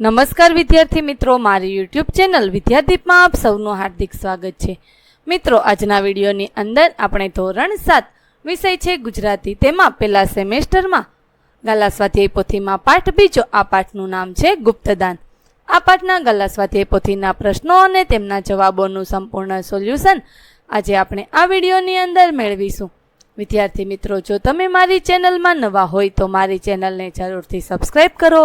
નમસ્કાર વિદ્યાર્થી મિત્રો, મારી યુટ્યુબ ચેનલ વિદ્યાદીપમાં આપ સૌનું હાર્દિક સ્વાગત છે. મિત્રો, આજના વિડીયોની અંદર આપણે ધોરણ સાત વિષય છે ગુજરાતી. તેમાં પહેલા સેમેસ્ટરમાં ગાલા સ્વાધ્યાય પોથીમાં પાઠ, બીજો આ પાઠનું નામ છે ગુપ્તદાન. આ પાઠના ગાલા સ્વાધ્યાય પોથીના પ્રશ્નો અને તેમના જવાબોનું સંપૂર્ણ સોલ્યુશન આજે આપણે આ વિડીયોની અંદર મેળવીશું. વિદ્યાર્થી મિત્રો, જો તમે મારી ચેનલમાં નવા હોય તો મારી ચેનલને જરૂરથી સબસ્ક્રાઈબ કરો.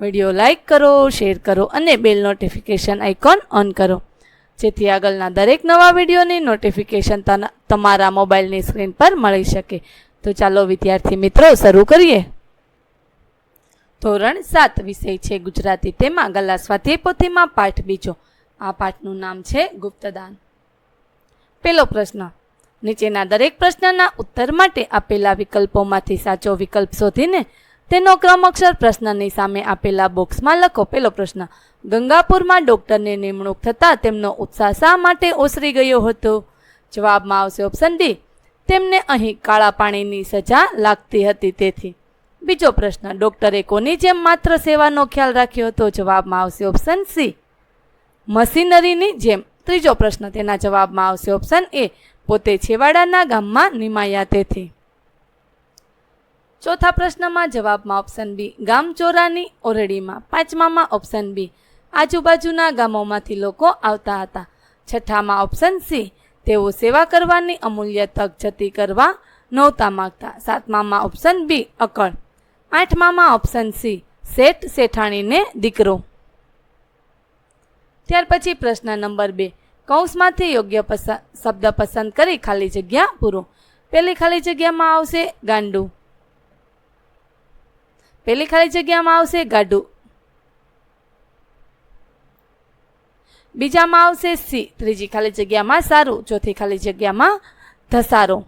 વીડિયો લાઇક કરો, શેર કરો અને બેલ નોટિફિકેશન આઇકોન ઓન કરો. જેથી આગળના દરેક નવા વિડીયોની નોટિફિકેશન તમારા મોબાઈલની સ્ક્રીન પર મળી શકે. તો ચાલો વિદ્યાર્થી મિત્રો, શરૂ કરીએ. ધોરણ સાત વિષય છે ગુજરાતી. તેમાં ગલા સ્વાધ્યાય પાઠ બીજો. આ પાઠનું નામ છે ગુપ્તદાન. પહેલો પ્રશ્ન. નીચેના દરેક પ્રશ્નના ઉત્તર માટે આપેલા વિકલ્પોમાંથી સાચો વિકલ્પ શોધીને તેનો ક્રમ અક્ષર પ્રશ્નની સામે આપેલા બોક્સમાં લખો. પેલો પ્રશ્ન, ગંગાપુરમાં ડોક્ટરની નિમણૂક થતાં તેમનો ઉત્સાહ શા માટે ઓસરી ગયો હતો? જવાબમાં આવશે ઓપ્શન ડી તેમને અહીં કાળા પાણીની સજા લાગતી હતી તેથી. બીજો પ્રશ્ન, ડોક્ટરે કોની જેમ માત્ર સેવાનો ખ્યાલ રાખ્યો હતો? જવાબમાં આવશે ઓપ્શન સી મશીનરીની જેમ. ત્રીજો પ્રશ્ન, તેના જવાબમાં આવશે ઓપ્શન એ પોતે છેવાડાના ગામમાં નિમાયા તેથી. ચોથા પ્રશ્નમાં જવાબમાં ઓપ્શન બી ગામચોરાની ઓરડીમાં. પાંચમામાં ઓપ્શન બી આજુબાજુના ગામોમાંથી લોકો આવતા હતા. છઠ્ઠામાં ઓપ્શન સી તેઓ સેવા કરવાની અમૂલ્ય તક જતી કરવા નહોતા માગતા. સાતમામાં ઓપ્શન બી અકળ. આઠમામાં ઓપ્શન સી શેઠ શેઠાણીને દીકરો. ત્યાર પછી પ્રશ્ન નંબર બે. કૌંસમાંથી યોગ્ય પસંદ, શબ્દ પસંદ કરી ખાલી જગ્યા પૂરો. પહેલી ખાલી જગ્યામાં આવશે ગાંડું. પહેલી ખાલી જગ્યામાં આવશે ગાડું. બીજામાં આવશે સી. ત્રીજી ખાલી જગ્યામાં સારું. ચોથી ખાલી જગ્યામાં ધસારો.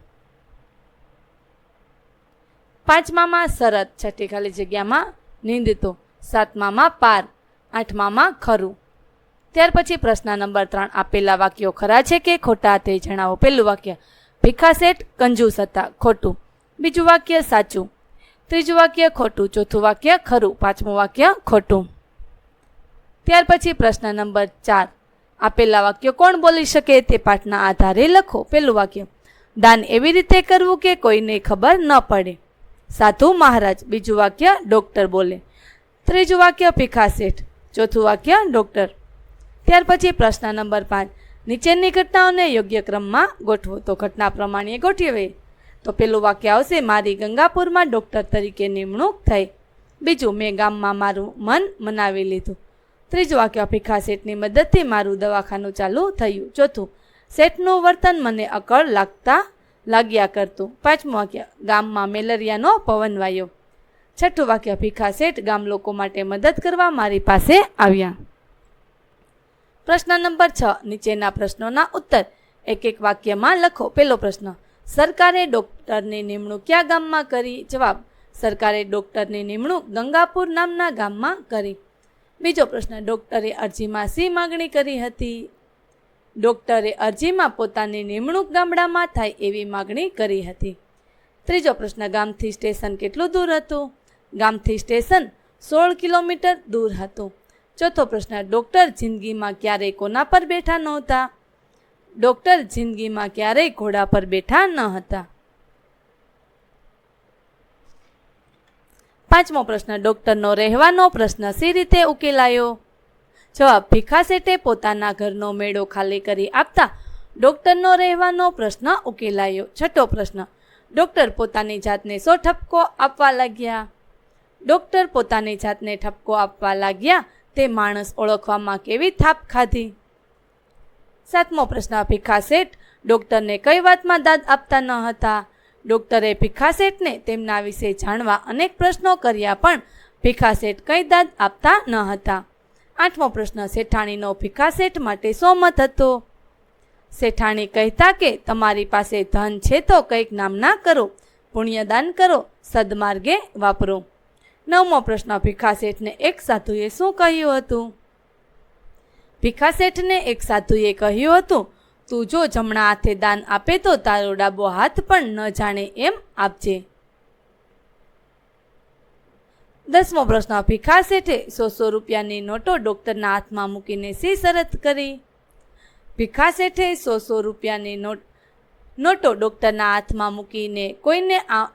પાંચમામાં શરત છઠ્ઠી ખાલી જગ્યામાં નિંદતો. સાતમામાં પાર. આઠમામાં ખરું. ત્યાર પછી પ્રશ્ન નંબર ત્રણ. આપેલા વાક્યો ખરા છે કે ખોટા? તે જણાવો. પહેલું વાક્ય ભીખા શેઠ કંજૂસ હતા. ખોટું. બીજું વાક્ય સાચું. ત્રીજું વાક્ય ખોટું, ચોથું વાક્ય ખરું, પાંચમું વાક્ય ખોટું. ત્યાર પછી પ્રશ્ન નંબર ચાર. આપેલા વાક્યો કોણ બોલી શકે તે પાઠના આધારે લખો. પહેલું વાક્ય, દાન એવી રીતે કરવું કે કોઈને ખબર ન પડે. સાધુ મહારાજ, બીજું વાક્ય, ડૉક્ટર બોલે. ત્રીજું વાક્ય, ભીખા શેઠ. ચોથું વાક્ય, ડોક્ટર. ત્યાર પછી પ્રશ્ન નંબર પાંચ. નીચેની ઘટનાઓને યોગ્ય ક્રમમાં ગોઠવો. તો ઘટના પ્રમાણે ગોઠવે. તો પેલું વાક્ય આવશે, મારી ગંગાપુરમાં ડૉક્ટર તરીકે નિમણૂક થઈ. બીજું, મેં ગામમાં મારું મન મનાવી લીધું. ત્રીજું વાક્ય, ભીખા શેઠની મદદથી મારું દવાખાનું ચાલુ થયું. ચોથું, શેઠનું વર્તન મને અકળ લાગતા લાગ્યા કરતું. પાંચમું વાક્ય, ગામમાં મેલેરિયાનો પવન વાયો. છઠ્ઠું વાક્ય, ભીખા શેઠ ગામ લોકો માટે મદદ કરવા મારી પાસે આવ્યા. પ્રશ્ન નંબર છ, નીચેના પ્રશ્નોના ઉત્તર. એક એક વાક્યમાં લખો. પહેલો પ્રશ્ન સરકારે ડોક્ટરની નિમણૂક કયા ગામમાં કરી? જવાબ, સરકારે ડોક્ટરની નિમણૂક ગંગાપુર નામના ગામમાં કરી. બીજો પ્રશ્ન, ડોક્ટરે અરજીમાં શી માગણી કરી હતી? ડોક્ટરે અરજીમાં પોતાની નિમણૂક ગામડામાં થાય એવી માગણી કરી હતી. ત્રીજો પ્રશ્ન, ગામથી સ્ટેશન કેટલું દૂર હતું? ગામથી સ્ટેશન સોળ કિલોમીટર દૂર હતું. ચોથો પ્રશ્ન, ડૉક્ટર જિંદગીમાં ક્યારેય કોના પર બેઠા નહોતા? ડોક્ટર જિંદગીમાં ક્યારેય ઘોડા પર બેઠા ન હતા. પાંચમો પ્રશ્ન, ડૉક્ટરનો રહેવાનો પ્રશ્ન સી રીતે ઉકેલાયો? જવાબ, ભીખા શેઠે પોતાના ઘરનો મેળો ખાલી કરી આપતા ડોક્ટરનો રહેવાનો પ્રશ્ન ઉકેલાયો. છઠ્ઠો પ્રશ્ન, ડૉક્ટર પોતાની જાતને સો ઠપકો આપવા લાગ્યા? ડૉક્ટર પોતાની જાતને ઠપકો આપવા લાગ્યા તે માણસ ઓળખવામાં કેવી થાપ ખાધી? સાતમો પ્રશ્ન ભીખા શેઠ ડૉક્ટરને કઈ વાતમાં દાદ આપતા ન હતા? ડૉક્ટરે ભીખા શેઠને તેમના વિશે જાણવા અનેક પ્રશ્નો કર્યા પણ ભીખા શેઠ કંઈ દાદ આપતા ન હતા. આઠમો પ્રશ્ન, શેઠાણીનો ભીખા શેઠ માટે શો મત હતો? શેઠાણી કહેતા કે, તમારી પાસે ધન છે તો કંઈક નામના કરો. પુણ્યદાન કરો, સદમાર્ગે વાપરો. નવમો પ્રશ્ન ભીખા શેઠને એક સાધુએ શું કહ્યું હતું? ભીખા શેઠને એક સાધુએ કહ્યું હતું, તું જો જમણા હાથે દાન આપે તો તારો ડાબો હાથ પણ ન જાણે એમ આપજે. દસમો પ્રશ્ન ભીખા શેઠે સો સો રૂપિયાની નોટો ડૉક્ટરના હાથમાં મૂકીને સી શરત કરી? ભીખા શેઠે સો સો રૂપિયાની નોટ, નોટો ડૉક્ટરના હાથમાં મૂકીને કોઈને આ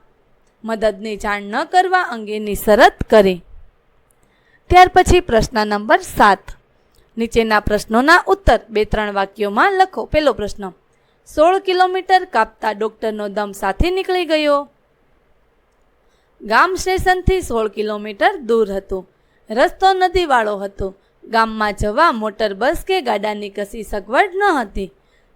મદદની જાણ ન કરવા અંગેની શરત કરી. ત્યાર પછી પ્રશ્ન નંબર સાત. નીચેના પ્રશ્નોના ઉત્તર બે ત્રણ વાક્યોમાં લખો. પહેલો પ્રશ્ન, સોળ કિલોમીટર કાપતા ડૉક્ટરનો દમ સાથે નીકળી ગયો. ગામ સ્ટેશનથી સોળ કિલોમીટર દૂર હતું. રસ્તો નદીવાળો હતો. ગામમાં જવા મોટર બસ કે ગાડાની કશી સગવડ ન હતી.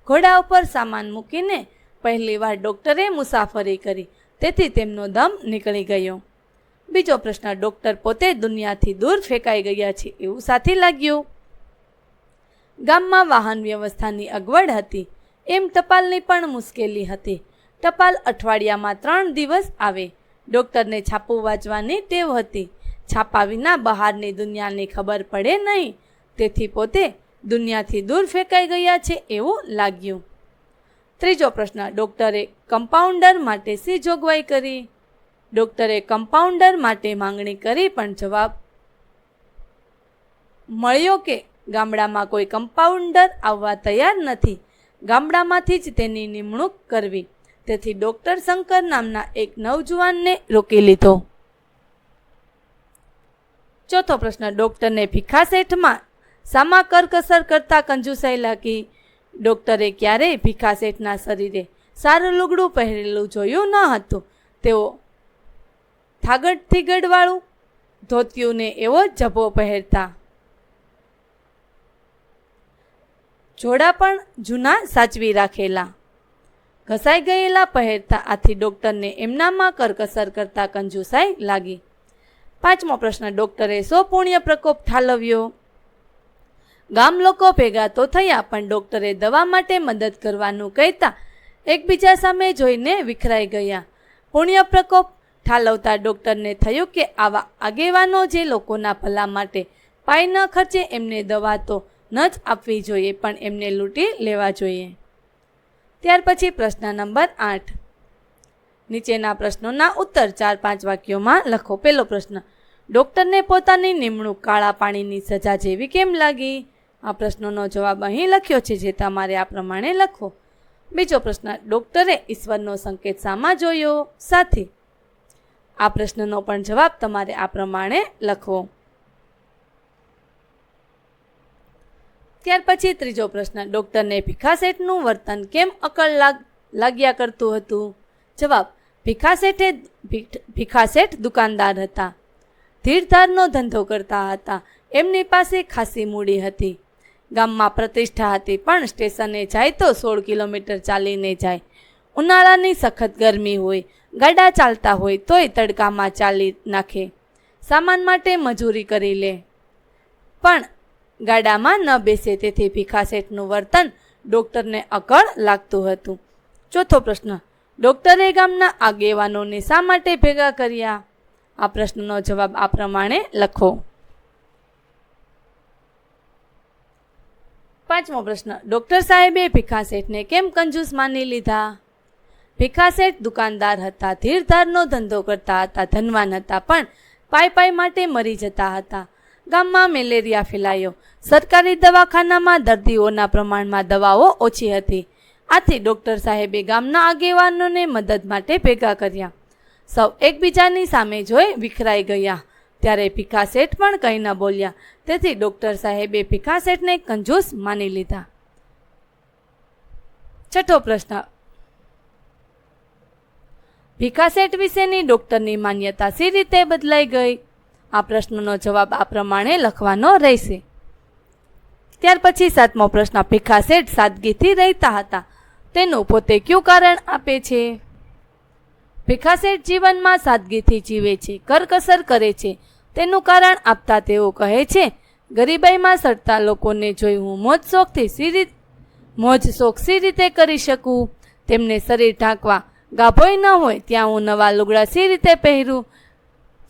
ઘોડા ઉપર સામાન મૂકીને પહેલીવાર ડૉક્ટરે મુસાફરી કરી. તેથી તેમનો દમ નીકળી ગયો. બીજો પ્રશ્ન, ડૉક્ટર પોતે દુનિયાથી દૂર ફેંકાઈ ગયા છે એવું સાથી લાગ્યું. ગામમાં વાહન વ્યવસ્થાની અગવડ હતી. એમ ટપાલની પણ મુશ્કેલી હતી. ટપાલ અઠવાડિયામાં ત્રણ દિવસ આવે. ડૉક્ટરને છાપું વાંચવાની ટેવ હતી. છાપા વિના બહારની દુનિયાની ખબર પડે નહીં. તેથી પોતે દુનિયાથી દૂર ફેંકાઈ ગયા છે એવું લાગ્યું. ત્રીજો પ્રશ્ન, ડૉક્ટરે કમ્પાઉન્ડર માટે શી જોગવાઈ કરી? ડૉક્ટરે કમ્પાઉન્ડર માટે માંગણી કરી પણ જવાબ મળ્યો કે ગામડામાં કોઈ કમ્પાઉન્ડર આવવા તૈયાર નથી. ગામડામાંથી જ તેની નિમણૂક કરવી. તેથી ડૉક્ટર શંકર નામના એક નવજુવાનને રોકી લીધો. ચોથો પ્રશ્ન, ડૉક્ટરને ભીખા શેઠમાં સામા કરકસર કરતા કંજુસાઈ લાગી. ડૉક્ટરે ક્યારેય ભીખા શેઠના શરીરે સારું લુગડું પહેરેલું જોયું ન હતું. તેઓ થાગડથી ગડવાળું ધોતિયુંને એવો જભો પહેરતા જોડા પણ જૂના સાચવી રાખેલા. ઘસાઈ ગયેલા પહેરતા આથી ડૉક્ટરને એમનામાં કરકસર કરતા કંજુસાઈ લાગી. પાંચમો પ્રશ્ન, ડૉક્ટરે સો પુણ્ય પ્રકોપ ઠાલવ્યો. ગામ લોકો ભેગા તો થયા, પણ ડૉક્ટરે દવા માટે મદદ કરવાનું કહેતા એકબીજા સામે જોઈને વિખરાઈ ગયા. પુણ્ય પ્રકોપ ઠાલવતા ડૉક્ટરને થયું કે આવા આગેવાનો જે લોકોના ભલા માટે પાય ન ખર્ચે એમને દવા તો ન જ આપવી જોઈએ, પણ એમને લૂંટી લેવા જોઈએ. ત્યાર પછી પ્રશ્ન નંબર આઠ. નીચેના પ્રશ્નોના ઉત્તર ચાર પાંચ વાક્યોમાં લખો. પહેલો પ્રશ્ન, ડૉક્ટરને પોતાની નિમણૂક કાળા પાણીની સજા જેવી કેમ લાગી? આ પ્રશ્નોનો જવાબ અહીં લખ્યો છે, જે તમારે આ પ્રમાણે લખો. બીજો પ્રશ્ન, ડૉક્ટરે ઈશ્વરનો સંકેત શામાં જોયો? સાથે, આ પ્રશ્નનો પણ જવાબ તમારે આ પ્રમાણે લખવો. ત્યાર પછી ત્રીજો પ્રશ્ન, ડૉક્ટરને ભીખા શેઠનું વર્તન કેમ અકળ લાગ, લાગ્યા કરતું હતું? જવાબ ભીખા શેઠે ભીખા શેઠ દુકાનદાર હતા. ધીરધારનો ધંધો કરતા હતા. એમની પાસે ખાસી મૂડી હતી. ગામમાં પ્રતિષ્ઠા હતી પણ સ્ટેશને જાય તો સોળ કિલોમીટર ચાલીને જાય. ઉનાળાની સખત ગરમી હોય, ગાડા ચાલતા હોય તોય તડકામાં ચાલી નાખે. સામાન માટે મજૂરી કરી લે. પણ ગાડામાં ન બેસે તેથી ભીખા શેઠનું વર્તન ડૉક્ટરને અકળ લાગતું હતું. ચોથો પ્રશ્ન, ડૉક્ટરે ગામના આગેવાનોને શા માટે ભેગા કર્યા? આ પ્રશ્નનો જવાબ આ પ્રમાણે લખો. પાંચમો પ્રશ્ન, ડૉક્ટર સાહેબે ભીખા શેઠને કેમ કંજૂસ માની લીધા? ભીખા શેઠ દુકાનદાર હતા, ધીરધારનો ધંધો કરતા હતા, ધનવાન હતા, પણ પાય પાય માટે મરી જતા હતા. ગામમાં મેલેરિયા ફેલાયો. સરકારી દવાખાનામાં દર્દીઓના પ્રમાણમાં દવાઓ ઓછી હતી. આથી ડૉક્ટર સાહેબે ગામના આગેવાનોને મદદ માટે ભેગા કર્યા. સૌ એકબીજાની સામે જોઈ વિખરાઈ ગયા. ત્યારે ભીખા શેઠ પણ કંઈ ન બોલ્યા. તેથી ડૉક્ટર સાહેબે ભીખા શેઠને કંજૂસ માની લીધા. છઠ્ઠો પ્રશ્ન. ભીખા શેઠ વિશેની ડૉક્ટરની માન્યતા સી રીતે બદલાઈ ગઈ? આ પ્રશ્નનો જવાબ આ પ્રમાણે લખવાનો રહેશે. ત્યાર પછી સાતમો પ્રશ્ન, ભીખા શેઠ સાદગીથી રહેતા હતા. તેનું પોતે કયું કારણ આપે છે? ભીખા શેઠ જીવનમાં સાદગીથી જીવે છે, કરકસર કરે છે. તેનું કારણ આપતા તેઓ કહે છે, ગરીબાઈમાં સડતા લોકોને જોઈ હું મોજ શોખથી સી મોજ શોખ સી રીતે કરી શકું? તેમને શરીર ઢાંકવા ગાભોય ન હોય, ત્યાં હું નવા લુગડા સી રીતે પહેરું?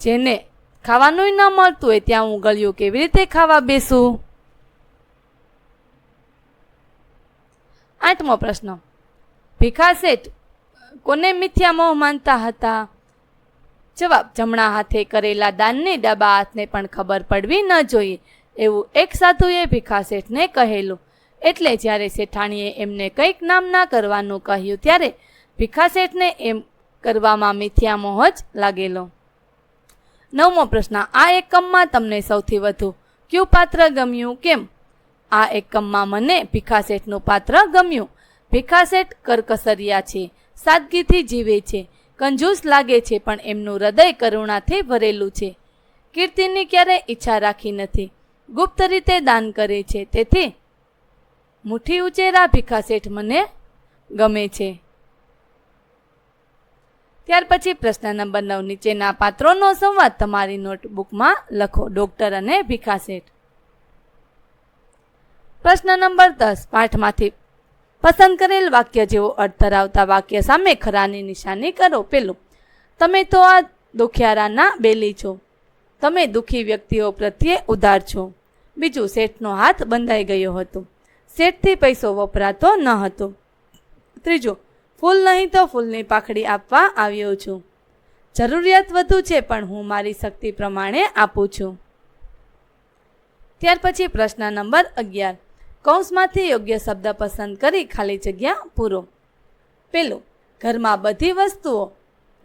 જેને ખાવાનુંય ન મળતું હોય ત્યાં હું ગળ્યું કેવી રીતે ખાવા બેસું? આઠમો પ્રશ્ન. ભીખા શેઠ, કોને મિથ્યા મોહ માનતા હતા? જવાબ, જમણા હાથે કરેલા દાનની ડાબા હાથને પણ ખબર પડવી ન જોઈએ. એવું એક સાધુએ ભીખા શેઠને કહેલું. એટલે જ્યારે શેઠાણીએ એમને કંઈક નામ ના કરવાનું કહ્યું ત્યારે ભીખા શેઠને એમ કરવામાં મિથ્યા મોહ જ લાગેલો. નવમો પ્રશ્ન, આ એકમમાં તમને સૌથી વધુ કયું પાત્ર ગમ્યું? કેમ? આ એકમમાં મને ભીખા શેઠનું પાત્ર ગમ્યું. ભીખા શેઠ કરકસરિયા છે, સાદગીથી જીવે છે, કંજૂસ લાગે છે, પણ એમનું હૃદય કરુણાથી ભરેલું છે. કીર્તિની ક્યારેય ઈચ્છા રાખી નથી. ગુપ્ત રીતે દાન કરે છે, તેથી મુઠ્ઠી ઉચેરા ભીખા શેઠ મને ગમે છે. ત્યાર પછી પ્રશ્ન નંબર નવ નીચેના પાત્રોનો સંવાદ તમારી નોટબુકમાં લખો. ડોક્ટર અને ભીખા શેઠ. પ્રશ્ન નંબર દસ, પાઠમાંથી પસંદ કરેલ વાક્ય જેવો અર્થ ધરાવતા વાક્ય સામે ખરાની નિશાની કરો. પેલું, તમે તો આ દુખિયારાના બેલી છો. તમે દુઃખી વ્યક્તિઓ પ્રત્યે ઉદાર છો. બીજું, શેઠનો હાથ બંધાઈ ગયો હતો. શેઠથી પૈસો વપરાતો ન હતો. ત્રીજું ફૂલ નહીં તો ફૂલની પાખડી આપવા આવ્યો છું. જરૂરિયાત વધુ છે, પણ હું મારી શક્તિ પ્રમાણે આપું છું. ત્યાર પછી પ્રશ્ન નંબર અગિયાર. કૌંસમાંથી યોગ્ય શબ્દ પસંદ કરી ખાલી જગ્યા પૂરો. પેલું, ઘરમાં બધી વસ્તુઓ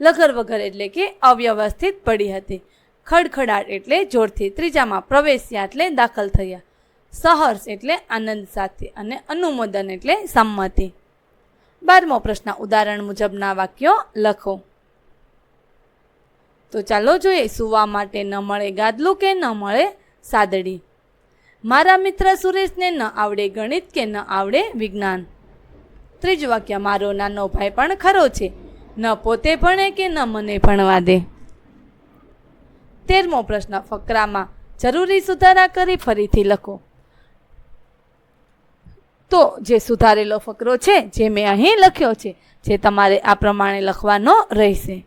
લગર વગર એટલે કે અવ્યવસ્થિત પડી હતી. ખડખડાટ એટલે જોરથી, ત્રીજામાં પ્રવેશ્યા એટલે દાખલ થયા. સહર્ષ એટલે આનંદ સાથે અને અનુમોદન એટલે સંમતિ. બારમો પ્રશ્ન ઉદાહરણ મુજબના વાક્યો લખો. તો ચાલો જોઈએ, સુવા માટે ન મળે ગાદલું કે ન મળે સાદડી. મારા મિત્ર સુરેશને ન આવડે ગણિત કે ન આવડે વિજ્ઞાન. ત્રીજું વાક્ય, મારો નાનો ભાઈ પણ ખરો છે. ન પોતે ભણે કે ન મને ભણવા દે. તેરમો પ્રશ્ન, ફકરામાં જરૂરી સુધારા કરી ફરીથી લખો. તો જે સુધારેલો ફકરો છે, જે મેં અહીં લખ્યો છે, જે તમારે આ પ્રમાણે લખવાનો રહેશે.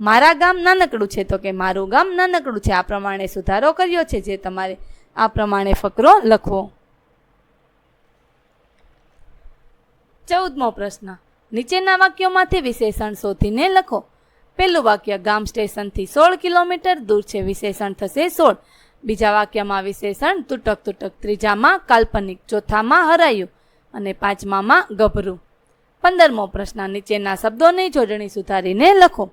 મારા ગામ નાનકડું છે તો કે મારું ગામ નાનકડું છે, આ પ્રમાણે સુધારો કર્યો છે, જે તમારે આ પ્રમાણે ફકરો લખવો. ચૌદમો પ્રશ્ન. નીચેના વાક્યોમાંથી વિશેષણ શોધીને લખો. પહેલું વાક્ય ગામ સ્ટેશનથી સોળ કિલોમીટર, દૂર છે વિશેષણ થશે સોળ. બીજા વાક્યમાં વિશેષણ તૂટક તૂટક ત્રીજામાં કાલ્પનિક ચોથામાં હરાયું અને પાંચમામાં ગભરું. પંદરમો પ્રશ્ન, નીચેના શબ્દોની જોડણી સુધારીને લખો.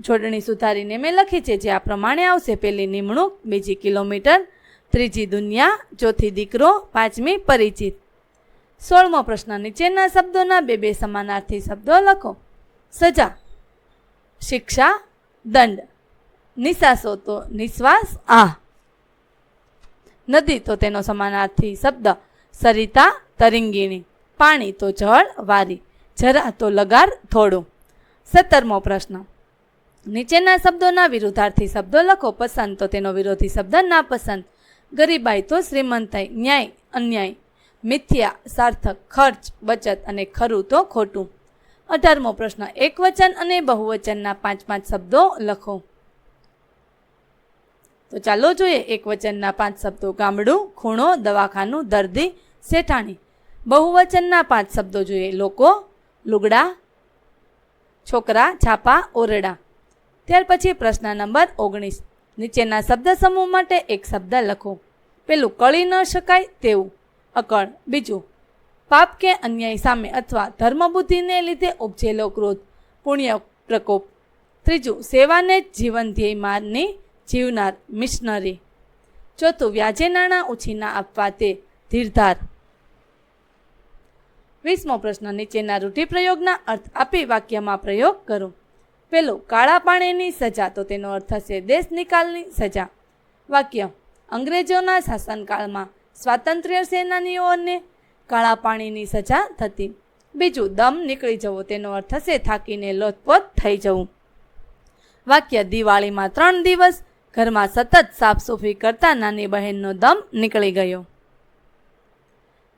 જોડણી સુધારીને મેં લખી છે, જે આ પ્રમાણે આવશે. પહેલી નિમણૂક, બીજી કિલોમીટર, ત્રીજી દુનિયા, ચોથી દીકરો, પાંચમી પરિચિત. સોળમો પ્રશ્ન, નીચેના શબ્દોના બે બે સમાનાર્થી શબ્દો લખો. સજા, શિક્ષા, દંડ. નિશાસો તો નિશ્વાસ આ. નદી તો તેનો સમાનાર્થી શબ્દ, સરિતા તરિંગીણી, પાણી તો જળ વારી, જરા તો લગાર થોડું સત્તરમો પ્રશ્ન. નીચેના શબ્દોના વિરુદ્ધાર્થી શબ્દો લખો, પસંદ તો તેનો વિરોધી શબ્દ ના પસંદ. ગરીબાઈ તો શ્રીમંતાઈ ન્યાય, અન્યાય, મિથ્યા, સાર્થક, ખર્ચ, બચત અને ખરું તો ખોટું. અઢારમો પ્રશ્ન. એકવચન અને બહુવચનના પાંચ પાંચ શબ્દો લખો. તો ચાલો જોઈએ એક વચનના પાંચ શબ્દો. ગામડું, ખૂણો, દવાખાનું, દર્દી, શેઠાણી. બહુવચનના પાંચ શબ્દો જોઈએ. લોકો, લુગડા, છોકરા, છાપા, ઓરડા. ત્યાર પછી પ્રશ્ન નંબર ઓગણીસ. નીચેના શબ્દ સમૂહ માટે એક શબ્દ લખો. પેલું, કળી ન શકાય તેવું. અકળ. બીજું, પાપ કે અન્યાય સામે અથવા ધર્મબુદ્ધિને લીધે ઉપજેલો ક્રોધ. પુણ્ય પ્રકોપ. ત્રીજું, સેવાને જ જીવન ધ્યેય મારની જીવનાર મિશનરી. ચોથું વ્યાજે નાણાં ઉછીના આપવા તે ધીરધાર. વીસમો પ્રશ્ન, નીચેના રૂઢિપ્રયોગના અર્થ આપી વાક્યમાં પ્રયોગ કરો. પેલું, કાળા પાણીની સજા, તો તેનો અર્થ થશે દેશ નિકાલની સજા. વાક્ય, અંગ્રેજોના શાસનકાળમાં સ્વાતંત્ર્ય સેનાનીઓને કાળા પાણીની સજા થતી. બીજું, દમ નીકળી જવો, તેનો અર્થ થશે થાકીને લોથપોથ થઈ જવું. વાક્ય, દિવાળીમાં ત્રણ દિવસ ઘરમાં સતત સાફસૂફી કરતા નાની બહેનનો દમ નીકળી ગયો.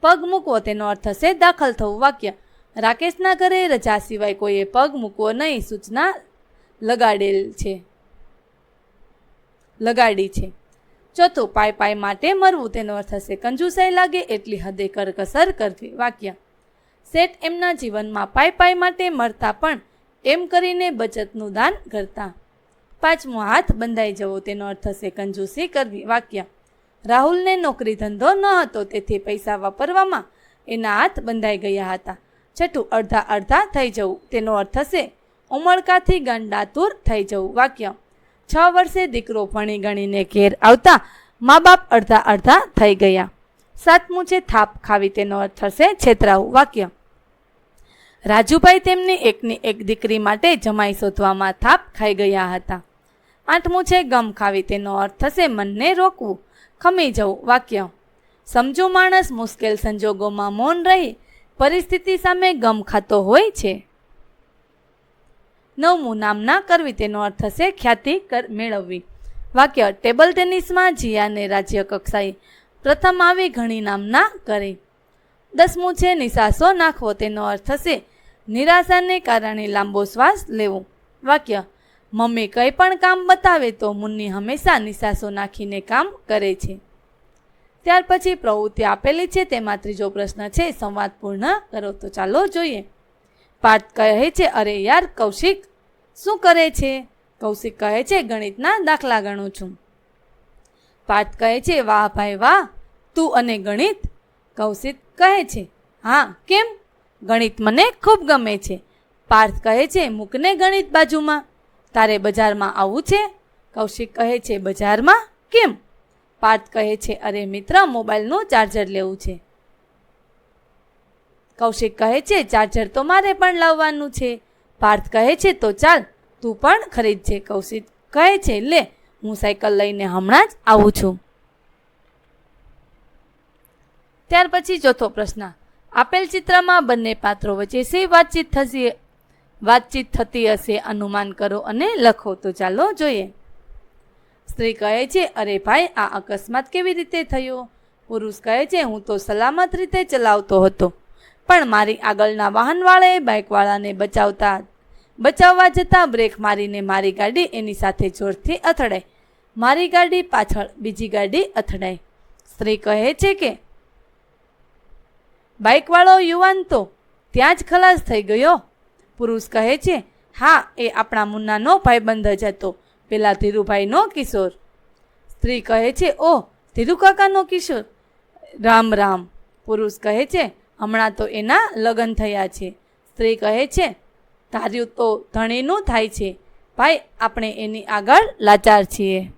પગ મૂકવો તેનો અર્થ થશે દાખલ થવું વાક્ય. રાકેશના ઘરે રજા સિવાય કોઈએ પગ મૂકવો નહીં સૂચના લગાડેલ છે. લગાડી છે. ચોથું પાય પાય માટે મરવું તેનો અર્થ થશે કંજુસાઈ લાગે એટલી હદે કરકસર કરવી વાક્ય. શેઠ એમના જીવનમાં પાય પાય માટે મરતા પણ એમ કરીને બચતનું દાન કરતા. પાંચમો હાથ બંધાઈ જવો, તેનો અર્થ થશે કંજૂસી કરવી. વાક્ય, રાહુલને નોકરી ધંધો ન હતો, તેથી પૈસા વાપરવામાં એના હાથ બંધાઈ ગયા હતા. છઠ્ઠું, અડધા અડધા થઈ જવું, તેનો અર્થ થશે ઉમળકાથી ગંડાતુર થઈ જવું. વાક્ય, છ વર્ષે દીકરો ભણી ગણીને ઘેર આવતા મા બાપ અડધા અડધા થઈ ગયા. સાતમું છે, થાપ ખાવી, તેનો અર્થ થશે છેતરાવું. વાક્ય રાજુભાઈ તેમની એકની એક દીકરી માટે જમાઈ શોધવામાં થાપ ખાઈ ગયા હતા. આઠમું છે, ગમ ખાવી, તેનો અર્થ થશે મનને રોકવું. ખમી જવું, વાક્ય. સમજો માણસ મુશ્કેલ સંજોગોમાં મૌન રહી, પરિસ્થિતિ સામે ગમ ખાતો હોય છે. નવમું નામના કરવી, તેનો અર્થ થશે ખ્યાતિ કર મેળવવી. વાક્ય, ટેબલ ટેનિસમાં જીયાને રાજ્ય કક્ષાએ પ્રથમ આવી ઘણી નામના કરે. દસમું છે, નિશાસો નાખવો. તેનો અર્થ થશે નિરાશાને કારણે લાંબો શ્વાસ લેવો. વાક્ય, મમ્મી કંઈ પણ કામ બતાવે તો મુન્ની હંમેશા નિશાસો નાખીને કામ કરે છે. ત્યાર પછી પ્રવૃત્તિ આપેલી છે, તેમાં ત્રીજો પ્રશ્ન છે, સંવાદ પૂર્ણ કરો. તો ચાલો જોઈએ. પાઠ કહે છે, અરે યાર, કૌશિક, શું કરે છે? કૌશિક કહે છે, ગણિતના દાખલા ગણું છું. પાઠ કહે છે, વાહ ભાઈ વાહ, તું અને ગણિત કૌશિક કહે છે, હા, કેમ? ગણિત મને ખૂબ ગમે છે. પાર્થ કહે છે, મૂકને ગણિત બાજુમાં. તારે બજારમાં આવવું છે? કૌશિક કહે છે, બજારમાં? કેમ? પાર્થ કહે છે, અરે મિત્ર, મોબાઈલનું ચાર્જર લેવું છે. કૌશિક કહે છે, ચાર્જર તો મારે પણ લાવવાનું છે. પાર્થ કહે છે, તો ચાલ, તું પણ ખરીદજે કૌશિક કહે છે, લે, હું સાયકલ લઈને હમણાં જ આવું છું. ત્યાર પછી ચોથો પ્રશ્ન. આપેલ ચિત્રમાં બંને પાત્રો વચ્ચે શી વાતચીત થશે? વાતચીત થતી હશે, અનુમાન કરો અને લખો. તો ચાલો જોઈએ. સ્ત્રી કહે છે, અરે ભાઈ, આ અકસ્માત કેવી રીતે થયો? પુરુષ કહે છે, હું તો સલામત રીતે ચલાવતો હતો, પણ મારી આગળના વાહનવાળાએ બાઇકવાળાને બચાવતા, બચાવવા જતાં બ્રેક મારીને મારી ગાડી એની સાથે જોરથી અથડાઈ. મારી ગાડી પાછળ બીજી ગાડી અથડાઈ. સ્ત્રી કહે છે કે બાઇકવાળો યુવાન તો ત્યાં જ ખલાસ થઈ ગયો. પુરુષ કહે છે, હા, એ આપણા મુન્નાનો ભાઈબંધ જ હતો. પેલા ધીરુભાઈનો કિશોર. સ્ત્રી કહે છે ઓ ધીરુકાકાનો કિશોર. રામ રામ. પુરુષ કહે છે, હમણાં તો એના લગ્ન થયા છે. સ્ત્રી કહે છે ધાર્યું તો ધણીનું થાય છે. ભાઈ, આપણે એની આગળ લાચાર છીએ.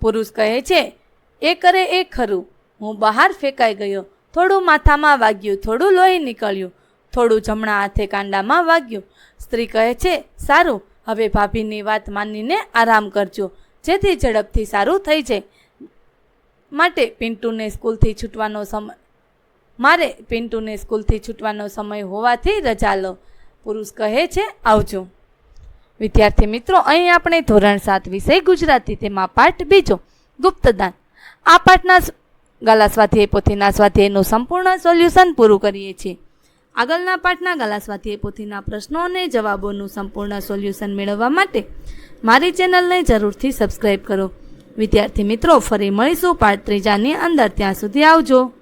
પુરુષ કહે છે એ કરે એ ખરું. હું બહાર ફેંકાઈ ગયો. થોડું માથામાં વાગ્યું, થોડું લોહી નીકળ્યું, થોડું જમણા હાથે કાંડામાં વાગ્યું. સ્ત્રી કહે છે, સારું, હવે ભાભીની વાત માનીને આરામ કરજો. જેથી ઝડપથી સારું થઈ જાય. માટે પિન્ટુને સ્કૂલથી છૂટવાનો સમય મારે પિન્ટુને સ્કૂલથી છૂટવાનો સમય હોવાથી રજા લો. પુરુષ કહે છે, આવજો. વિદ્યાર્થી મિત્રો, અહીં આપણે ધોરણ સાત વિષય ગુજરાતી, તેમાં પાઠ બીજો ગુપ્તદાન. આ પાઠના ગલા સ્વાધ્યાય પોથીના સ્વાધ્યાયનું સંપૂર્ણ સોલ્યુશન પૂરું કરીએ છીએ. આગળના પાઠના ગલા સ્વાધ્યાય પોથીના પ્રશ્નો અને જવાબોનું સંપૂર્ણ સોલ્યુશન મેળવવા માટે મારી ચેનલને જરૂરથી સબસ્ક્રાઈબ કરો. વિદ્યાર્થી મિત્રો, ફરી મળીશું પાઠ ત્રીજાની અંદર. ત્યાં સુધી આવજો.